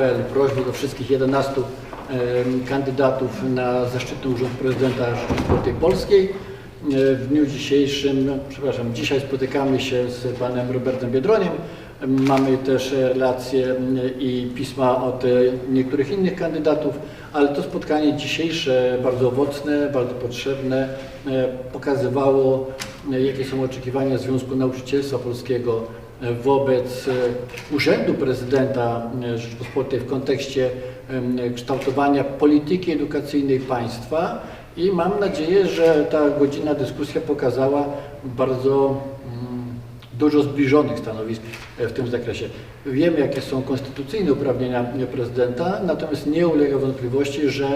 apel, prośbę do wszystkich 11 em, kandydatów na zaszczytny urząd prezydenta Rzeczypospolitej Polskiej. E, W dniu dzisiejszym, przepraszam, dzisiaj spotykamy się z panem Robertem Biedroniem. Em, Mamy też relacje i pisma od e, niektórych innych kandydatów, ale to spotkanie dzisiejsze, bardzo owocne, bardzo potrzebne, e, pokazywało, jakie są oczekiwania Związku Nauczycielstwa Polskiego wobec e, Urzędu Prezydenta e, Rzeczypospolitej w kontekście kształtowania polityki edukacyjnej państwa. I mam nadzieję, że ta godzinna dyskusja pokazała bardzo dużo zbliżonych stanowisk e, w tym zakresie. Wiemy, jakie są konstytucyjne uprawnienia prezydenta, natomiast nie ulega wątpliwości, że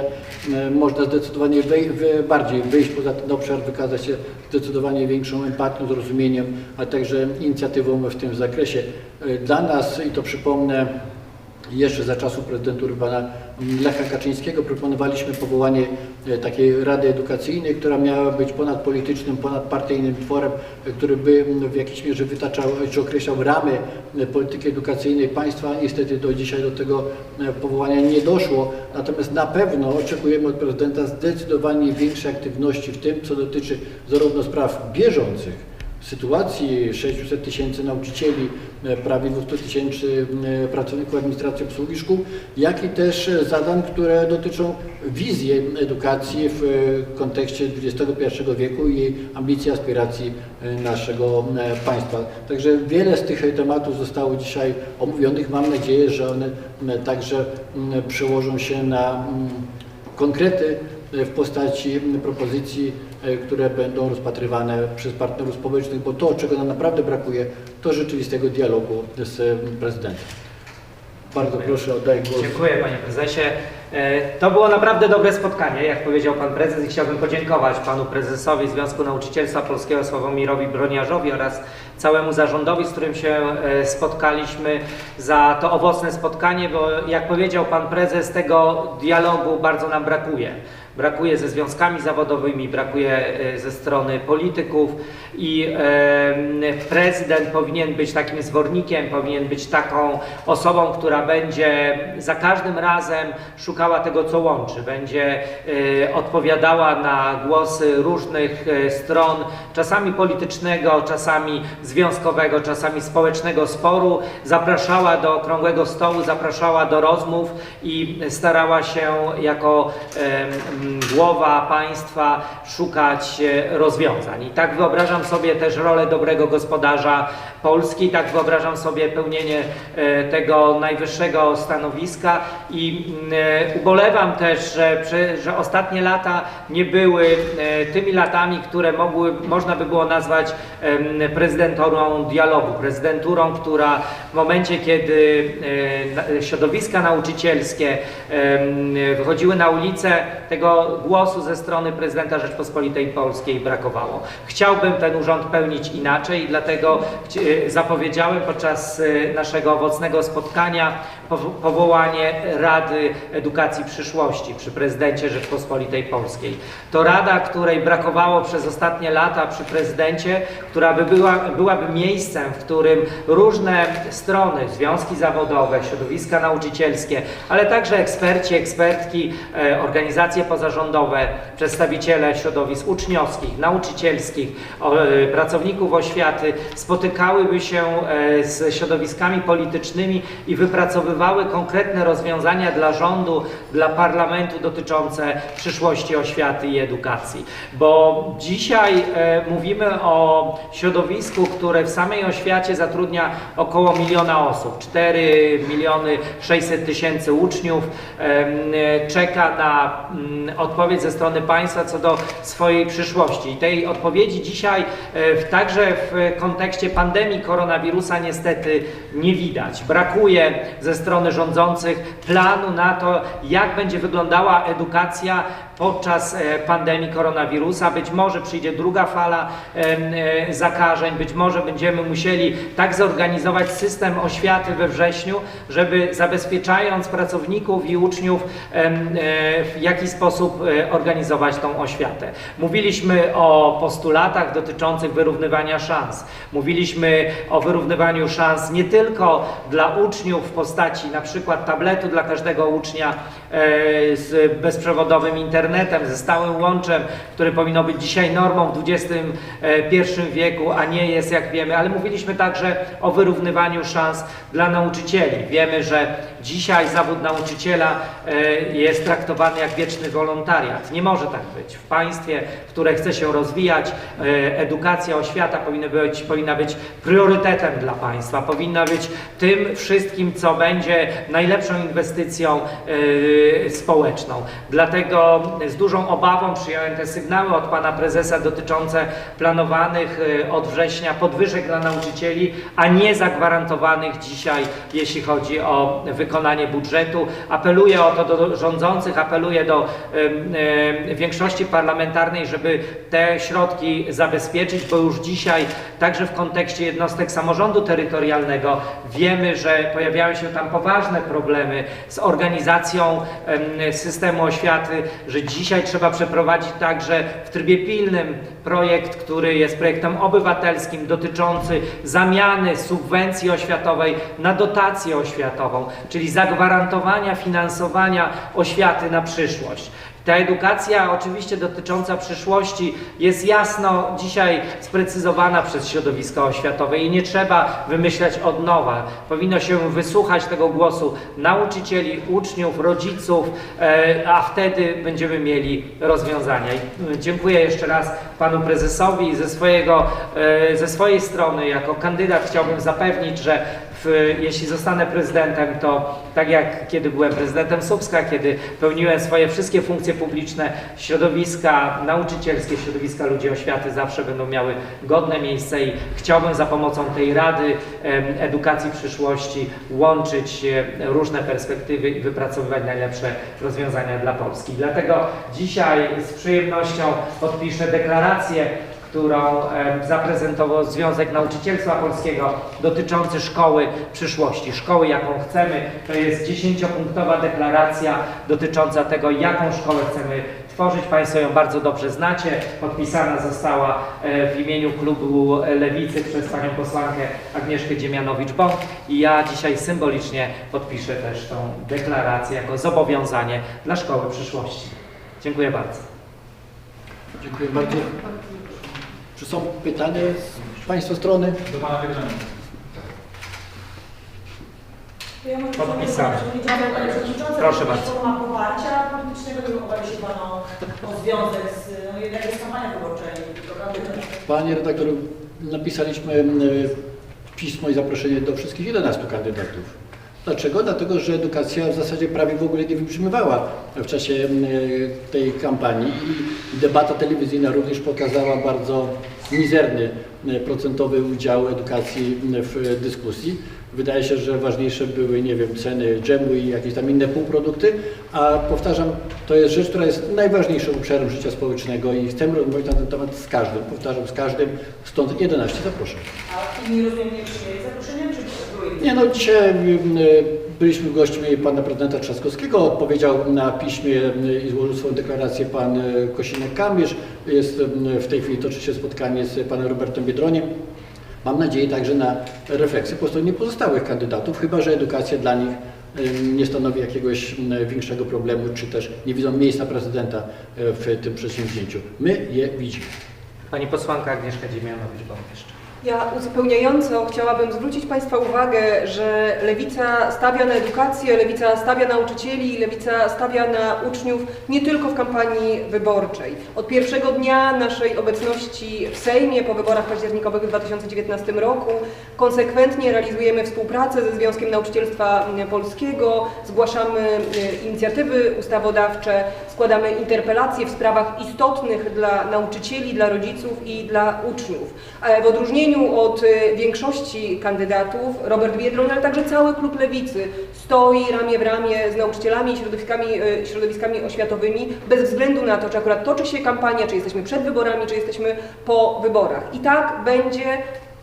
e, można zdecydowanie wej, bardziej wyjść poza ten obszar, wykazać się zdecydowanie większą empatią, zrozumieniem, a także inicjatywą w tym zakresie. E, Dla nas, i to przypomnę, jeszcze za czasów prezydentury pana Lecha Kaczyńskiego proponowaliśmy powołanie e, takiej Rady Edukacyjnej, która miała być ponadpolitycznym, ponadpartyjnym tworem, e, który by w jakiejś mierze wytaczał czy określał ramy e, polityki edukacyjnej państwa. Niestety do dzisiaj do tego e, powołania nie doszło, natomiast na pewno oczekujemy od prezydenta zdecydowanie większej aktywności w tym, co dotyczy zarówno spraw bieżących, sytuacji 600 tysięcy nauczycieli, e, prawie 200 tysięcy e, pracowników administracji obsługi szkół, jak i też zadań, które dotyczą wizji edukacji w e, kontekście XXI wieku i ambicji, aspiracji naszego państwa. Także wiele z tych tematów zostało dzisiaj omówionych. Mam nadzieję, że one także przełożą się na konkrety w postaci propozycji, które będą rozpatrywane przez partnerów społecznych, bo to, czego nam naprawdę brakuje, to rzeczywistego dialogu z e, prezydentem. Bardzo proszę, oddaję głos. Dziękuję panie prezesie. E, To było naprawdę dobre spotkanie, jak powiedział pan prezes i chciałbym podziękować panu prezesowi Związku Nauczycielstwa Polskiego Sławomirowi Broniarzowi oraz całemu zarządowi, z którym się e, spotkaliśmy za to owocne spotkanie, bo jak powiedział pan prezes, tego dialogu bardzo nam brakuje. Brakuje ze związkami zawodowymi, brakuje e, ze strony polityków i prezydent powinien być takim zwornikiem, powinien być taką osobą, która będzie za każdym razem szukała tego, co łączy, będzie e, odpowiadała na głosy różnych e, stron, czasami politycznego, czasami związkowego, czasami społecznego sporu, zapraszała do okrągłego stołu, zapraszała do rozmów i starała się jako głowa państwa szukać e, rozwiązań. I tak wyobrażam sobie też rolę dobrego gospodarza Polski, tak wyobrażam sobie pełnienie e, tego najwyższego stanowiska i e, ubolewam też, że, że ostatnie lata nie były tymi latami, które mogły, można by było nazwać prezydenturą dialogu, prezydenturą, która w momencie, kiedy środowiska nauczycielskie wychodziły na ulicę, tego głosu ze strony prezydenta Rzeczpospolitej Polskiej brakowało. Chciałbym ten urząd pełnić inaczej i dlatego chci- zapowiedziałem podczas e, naszego owocnego spotkania powołanie Rady Edukacji Przyszłości przy prezydencie Rzeczpospolitej Polskiej. To rada, której brakowało przez ostatnie lata przy prezydencie, która by była, byłaby miejscem, w którym różne strony, związki zawodowe, środowiska nauczycielskie, ale także eksperci, ekspertki, e, organizacje pozarządowe, przedstawiciele środowisk uczniowskich, nauczycielskich, e, pracowników oświaty spotykałyby się e, z środowiskami politycznymi i wypracowywały konkretne rozwiązania dla rządu, dla parlamentu dotyczące przyszłości oświaty i edukacji. Bo dzisiaj e, mówimy o środowisku, które w samej oświacie zatrudnia około miliona osób, 4 miliony 600 tysięcy uczniów, e, czeka na mm, odpowiedź ze strony państwa co do swojej przyszłości. I tej odpowiedzi dzisiaj e, w, także w kontekście pandemii koronawirusa niestety nie widać. Brakuje ze strony rządzących planu na to, jak będzie wyglądała edukacja podczas e, pandemii koronawirusa. Być może przyjdzie druga fala e, zakażeń, być może będziemy musieli tak zorganizować system oświaty we wrześniu, żeby zabezpieczając pracowników i uczniów e, w jaki sposób organizować tą oświatę. Mówiliśmy o postulatach dotyczących wyrównywania szans. Mówiliśmy o wyrównywaniu szans nie tylko dla uczniów w postaci na przykład tabletu dla każdego ucznia z bezprzewodowym internetem, ze stałym łączem, które powinno być dzisiaj normą w XXI wieku, a nie jest jak wiemy, ale mówiliśmy także o wyrównywaniu szans dla nauczycieli. Wiemy, że dzisiaj zawód nauczyciela e, jest traktowany jak wieczny wolontariat. Nie może tak być. W państwie, które chce się rozwijać, e, edukacja, oświata powinna być, powinna być priorytetem dla państwa, powinna być tym wszystkim, co będzie najlepszą inwestycją e, społeczną. Dlatego z dużą obawą przyjąłem te sygnały od pana prezesa dotyczące planowanych od września podwyżek dla nauczycieli, a nie zagwarantowanych dzisiaj, jeśli chodzi o wykonanie budżetu. Apeluję o to do rządzących, apeluję do większości parlamentarnej, żeby te środki zabezpieczyć, bo już dzisiaj, także w kontekście jednostek samorządu terytorialnego, wiemy, że pojawiają się tam poważne problemy z organizacją em, systemu oświaty, że dzisiaj trzeba przeprowadzić także w trybie pilnym projekt, który jest projektem obywatelskim dotyczący zamiany subwencji oświatowej na dotację oświatową, czyli zagwarantowania finansowania oświaty na przyszłość. Ta edukacja, oczywiście dotycząca przyszłości, jest jasno dzisiaj sprecyzowana przez środowiska oświatowe i nie trzeba wymyślać od nowa. Powinno się wysłuchać tego głosu nauczycieli, uczniów, rodziców, e, a wtedy będziemy mieli rozwiązania. I, e, Dziękuję jeszcze raz panu prezesowi ze swojego, e, ze swojej strony jako kandydat chciałbym zapewnić, że jeśli zostanę prezydentem, to tak jak kiedy byłem prezydentem Słupska, kiedy pełniłem swoje wszystkie funkcje publiczne, środowiska nauczycielskie, środowiska ludzi oświaty zawsze będą miały godne miejsce i chciałbym za pomocą tej Rady Edukacji Przyszłości łączyć e, różne perspektywy i wypracowywać najlepsze rozwiązania dla Polski. Dlatego dzisiaj z przyjemnością podpiszę deklarację którą em, zaprezentował Związek Nauczycielstwa Polskiego dotyczący szkoły przyszłości. Szkoły, jaką chcemy, to jest dziesięciopunktowa deklaracja dotycząca tego, jaką szkołę chcemy tworzyć. Państwo ją bardzo dobrze znacie. Podpisana została e, w imieniu klubu Lewicy przez panią posłankę Agnieszkę Dziemianowicz-Bąk i ja dzisiaj symbolicznie podpiszę też tą deklarację jako zobowiązanie dla szkoły przyszłości. Dziękuję bardzo. Dziękuję bardzo. Czy są pytania z Państwa strony? Do Pana może Podpisane. Proszę bardzo. Forma poparcia politycznego wychowali się Pan o, o związek z, no jednak jest kampania programy. Panie redaktor, napisaliśmy e, pismo i zaproszenie do wszystkich 11 kandydatów. Dlaczego? Dlatego, że edukacja w zasadzie prawie w ogóle nie wybrzmiewała w czasie e, tej kampanii i debata telewizyjna również pokazała bardzo mizerny e, procentowy udział edukacji w dyskusji. Wydaje się, że ważniejsze były, nie wiem, ceny dżemu i jakieś tam inne półprodukty, a powtarzam, to jest rzecz, która jest najważniejszym obszarem życia społecznego i chcemy rozmawiać na ten temat z każdym, powtarzam, z każdym, stąd 11 zaproszeń. A inni rozumiem nie zaproszenia, czy były inne? Nie no, dzisiaj byliśmy gośćmi pana prezydenta Trzaskowskiego, odpowiedział na piśmie i złożył swoją deklarację pan y, Kosinek-Kamierz. Jest w tej chwili toczy się spotkanie z panem Robertem Biedroniem. Mam nadzieję także na refleksję po stronie pozostałych kandydatów, chyba że edukacja dla nich nie stanowi jakiegoś większego problemu, czy też nie widzą miejsca prezydenta y, w tym przedsięwzięciu. My je widzimy. Pani posłanka Agnieszka Dziemianowicz-Bąk jeszcze. Ja uzupełniająco chciałabym zwrócić Państwa uwagę, że Lewica stawia na edukację, Lewica stawia na nauczycieli, Lewica stawia na uczniów nie tylko w kampanii wyborczej. Od pierwszego dnia naszej obecności w Sejmie po wyborach październikowych w 2019 roku konsekwentnie realizujemy współpracę ze Związkiem Nauczycielstwa Polskiego, zgłaszamy e, inicjatywy ustawodawcze, składamy interpelacje w sprawach istotnych dla nauczycieli, dla rodziców i dla uczniów. E, W odróżnieniu od e, większości kandydatów, Robert Biedroń, ale także cały klub Lewicy stoi ramię w ramię z nauczycielami i środowiskami, e, środowiskami oświatowymi, bez względu na to, czy akurat toczy się kampania, czy jesteśmy przed wyborami, czy jesteśmy po wyborach. I tak będzie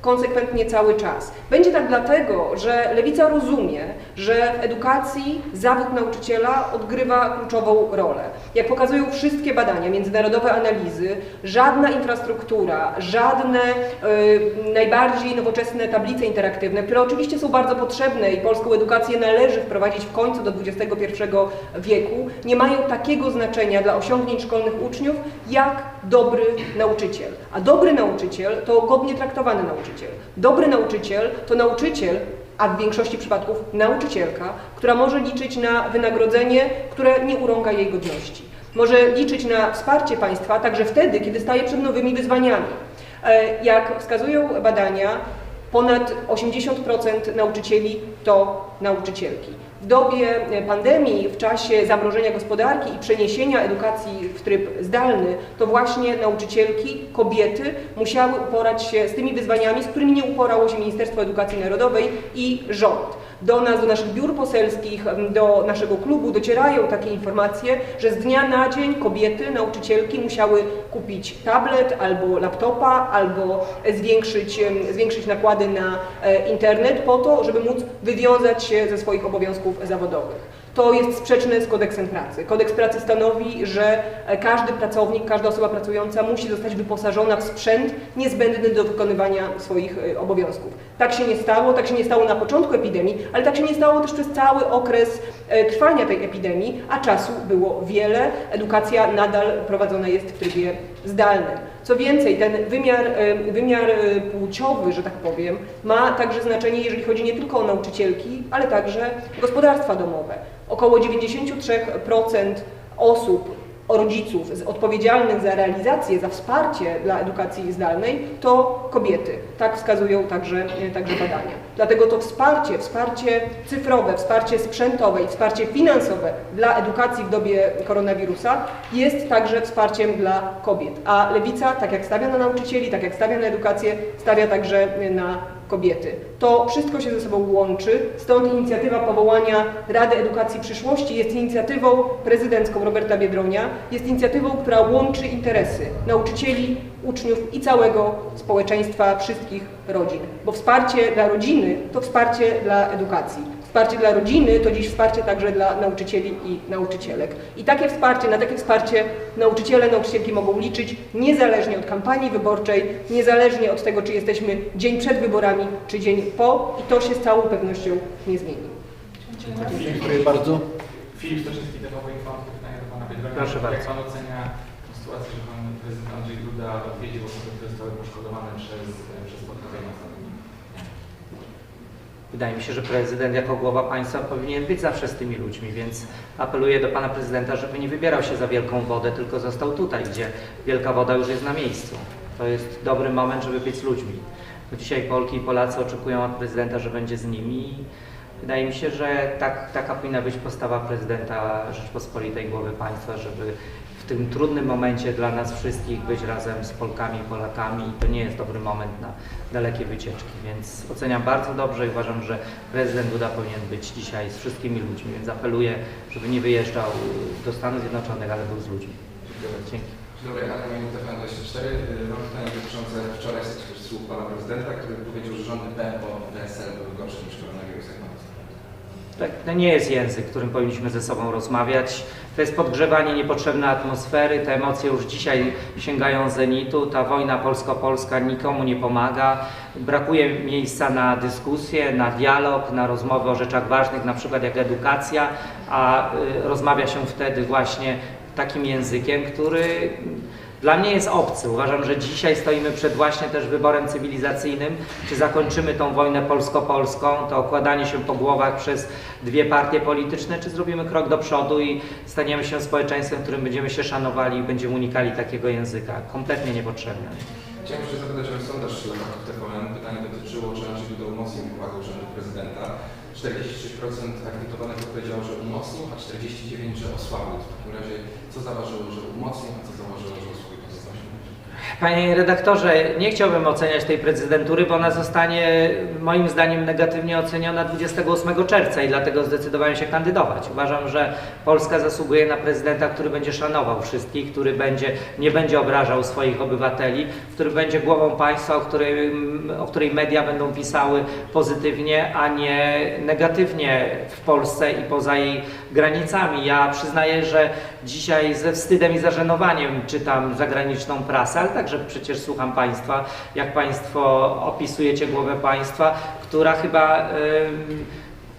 konsekwentnie cały czas. Będzie tak dlatego, że Lewica rozumie, że w edukacji zawód nauczyciela odgrywa kluczową rolę. Jak pokazują wszystkie badania, międzynarodowe analizy, żadna infrastruktura, żadne y, najbardziej nowoczesne tablice interaktywne, które oczywiście są bardzo potrzebne i polską edukację należy wprowadzić w końcu do XXI wieku, nie mają takiego znaczenia dla osiągnięć szkolnych uczniów, jak dobry nauczyciel. A dobry nauczyciel to godnie traktowany nauczyciel. Dobry nauczyciel to nauczyciel, a w większości przypadków nauczycielka, która może liczyć na wynagrodzenie, które nie urąga jej godności. Może liczyć na wsparcie państwa także wtedy, kiedy staje przed nowymi wyzwaniami. E, Jak wskazują badania, ponad 80% nauczycieli to nauczycielki. W dobie pandemii, w czasie zamrożenia gospodarki i przeniesienia edukacji w tryb zdalny, to właśnie nauczycielki, kobiety musiały uporać się z tymi wyzwaniami, z którymi nie uporało się Ministerstwo Edukacji Narodowej i rząd. Do nas, do naszych biur poselskich, do naszego klubu docierają takie informacje, że z dnia na dzień kobiety, nauczycielki musiały kupić tablet albo laptopa, albo zwiększyć, zwiększyć nakłady na e, internet po to, żeby móc wywiązać się ze swoich obowiązków zawodowych. To jest sprzeczne z kodeksem pracy. Kodeks pracy stanowi, że e, każdy pracownik, każda osoba pracująca musi zostać wyposażona w sprzęt niezbędny do wykonywania swoich e, obowiązków. Tak się nie stało, tak się nie stało na początku epidemii, ale tak się nie stało też przez cały okres e, trwania tej epidemii, a czasu było wiele. Edukacja nadal prowadzona jest w trybie zdalnym. Co więcej, ten wymiar, e, wymiar e, płciowy, że tak powiem, ma także znaczenie, jeżeli chodzi nie tylko o nauczycielki, ale także gospodarstwa domowe. Około 93% osób, rodziców odpowiedzialnych za realizację, za wsparcie dla edukacji zdalnej to kobiety. Tak wskazują także, e, także badania. Dlatego to wsparcie, wsparcie cyfrowe, wsparcie sprzętowe i wsparcie finansowe dla edukacji w dobie koronawirusa jest także wsparciem dla kobiet. A Lewica, tak jak stawia na nauczycieli, tak jak stawia na edukację, stawia także na kobiety. To wszystko się ze sobą łączy, stąd inicjatywa powołania Rady Edukacji Przyszłości jest inicjatywą prezydencką Roberta Biedronia, jest inicjatywą, która łączy interesy nauczycieli, uczniów i całego społeczeństwa, wszystkich rodzin. Bo wsparcie dla rodziny to wsparcie dla edukacji. Wsparcie dla rodziny to dziś wsparcie także dla nauczycieli i nauczycielek. I takie wsparcie, na takie wsparcie nauczyciele, nauczycielki mogą liczyć niezależnie od kampanii wyborczej, niezależnie od tego, czy jesteśmy dzień przed wyborami, czy dzień po i to się z całą pewnością nie zmieni. Dziękuję bardzo. Filip Stoczynski, TVP Info, pytanie do Pana Biedronia. Proszę Jak bardzo. Pan ocenia sytuację, że Pan Prezydent Andrzej Duda odwiedził osoby, które zostały poszkodowane przez, Wydaje mi się, że prezydent jako głowa państwa powinien być zawsze z tymi ludźmi, więc apeluję do pana prezydenta, żeby nie wybierał się za wielką wodę, tylko został tutaj, gdzie wielka woda już jest na miejscu. To jest dobry moment, żeby być z ludźmi. Bo dzisiaj Polki i Polacy oczekują od prezydenta, że będzie z nimi. Wydaje mi się, że tak, taka powinna być postawa prezydenta Rzeczpospolitej, głowy państwa, żeby tym trudnym momencie dla nas wszystkich być razem z Polkami i Polakami. To nie jest dobry moment na dalekie wycieczki, więc oceniam bardzo dobrze i uważam, że prezydent Duda powinien być dzisiaj z wszystkimi ludźmi, więc apeluję, żeby nie wyjeżdżał do Stanów Zjednoczonych, ale był z ludźmi. Dzięki. Dobry, Adam Minut, TVN24. Mam pytanie dotyczące wczoraj słów pana prezydenta, który powiedział, że rządy PO, PSL były gorsze niż koronawirus. Jak pan to sprawdza? Tak, to nie jest język, którym powinniśmy ze sobą rozmawiać. To jest podgrzewanie niepotrzebnej atmosfery. Te emocje już dzisiaj sięgają zenitu. Ta wojna polsko-polska nikomu nie pomaga. Brakuje miejsca na dyskusję, na dialog, na rozmowy o rzeczach ważnych, na przykład jak edukacja, a y, rozmawia się wtedy właśnie takim językiem, który dla mnie jest obcy. Uważam, że dzisiaj stoimy przed właśnie też wyborem cywilizacyjnym. Czy zakończymy tą wojnę polsko-polską, to okładanie się po głowach przez dwie partie polityczne, czy zrobimy krok do przodu i staniemy się społeczeństwem, w którym będziemy się szanowali i będziemy unikali takiego języka. Kompletnie niepotrzebne. Chciałem się zapytać o sondaż w TVN. Pytanie dotyczyło, czy umocnił wagę urzędu prezydenta. 46% ankietowanych odpowiedziało, że umocnił, a 49% że osłabił. W takim razie co zaważyło, że umocnił, a co zaważyło, że osłabił? Panie redaktorze, nie chciałbym oceniać tej prezydentury, bo ona zostanie moim zdaniem negatywnie oceniona 28 czerwca i dlatego zdecydowałem się kandydować. Uważam, że Polska zasługuje na prezydenta, który będzie szanował wszystkich, który będzie, nie będzie obrażał swoich obywateli, który będzie głową państwa, o której, o której media będą pisały pozytywnie, a nie negatywnie w Polsce i poza jej granicami. Ja przyznaję, że dzisiaj ze wstydem i zażenowaniem czytam zagraniczną prasę, ale także przecież słucham Państwa, jak Państwo opisujecie głowę państwa, która chyba ym,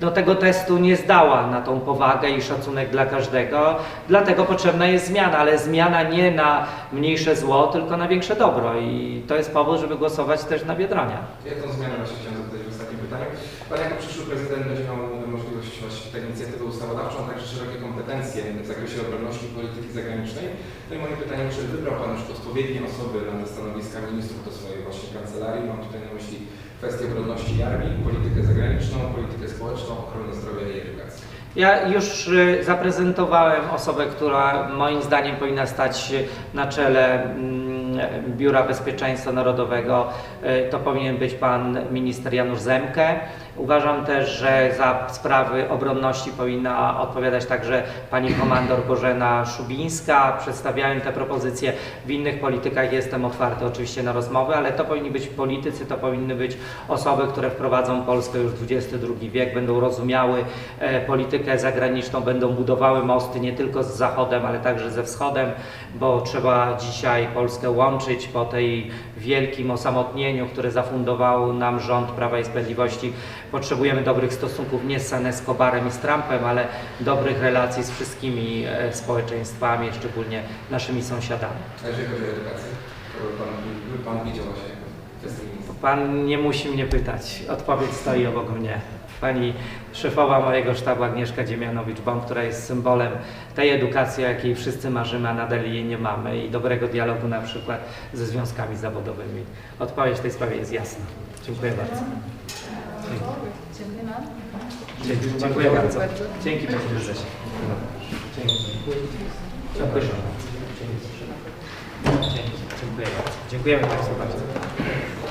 no, tego testu nie zdała na tą powagę i szacunek dla każdego. Dlatego potrzebna jest zmiana, ale zmiana nie na mniejsze zło, tylko na większe dobro. I to jest powód, żeby głosować też na Biedronia. Ja tą zmianę właśnie chciałem zapytać w ostatnim pytaniu. Pan jako przyszły prezydent będzie miał możliwość właśnie tej inicjatywy ustawodawczą, a także szerokie kompetencje w zakresie obronności i polityki zagranicznej. No i moje pytanie, czy wybrał Pan już odpowiednie osoby na stanowiska ministrów do swojej właśnie kancelarii? Mam tutaj na myśli kwestię obronności armii, politykę zagraniczną, politykę społeczną, ochronę zdrowia i edukacji. Ja już y, zaprezentowałem osobę, która moim zdaniem powinna stać na czele mm, Biura Bezpieczeństwa Narodowego. Y, To powinien być pan minister Janusz Zemke. Uważam też, że za sprawy obronności powinna odpowiadać także pani komandor Bożena Szubińska. Przedstawiałem te propozycje. W innych politykach jestem otwarty oczywiście na rozmowy, ale to powinni być politycy, to powinny być osoby, które wprowadzą Polskę już w XXI wiek, będą rozumiały e, politykę zagraniczną, będą budowały mosty nie tylko z Zachodem, ale także ze Wschodem, bo trzeba dzisiaj Polskę łączyć po tej wielkim osamotnieniu, które zafundował nam rząd Prawa i Sprawiedliwości. Potrzebujemy dobrych stosunków nie z San Escobarem i z Trumpem, ale dobrych relacji z wszystkimi e, społeczeństwami, szczególnie naszymi sąsiadami. A jeżeli chodzi o edukację, to Pan, pan widział właśnie. Pan nie musi mnie pytać. Odpowiedź stoi obok mnie. Pani szefowa mojego sztabu Agnieszka Dziemianowicz-Bąk, która jest symbolem tej edukacji, o jakiej wszyscy marzymy, a nadal jej nie mamy i dobrego dialogu na przykład ze związkami zawodowymi. Odpowiedź w tej sprawie jest jasna. Dziękuję bardzo. Dziękuję, Dziękuję bardzo. Dzięki Panie Prezesie. Dzięki. Dziękuję. Dziękuję bardzo. Dziękujemy Państwu bardzo.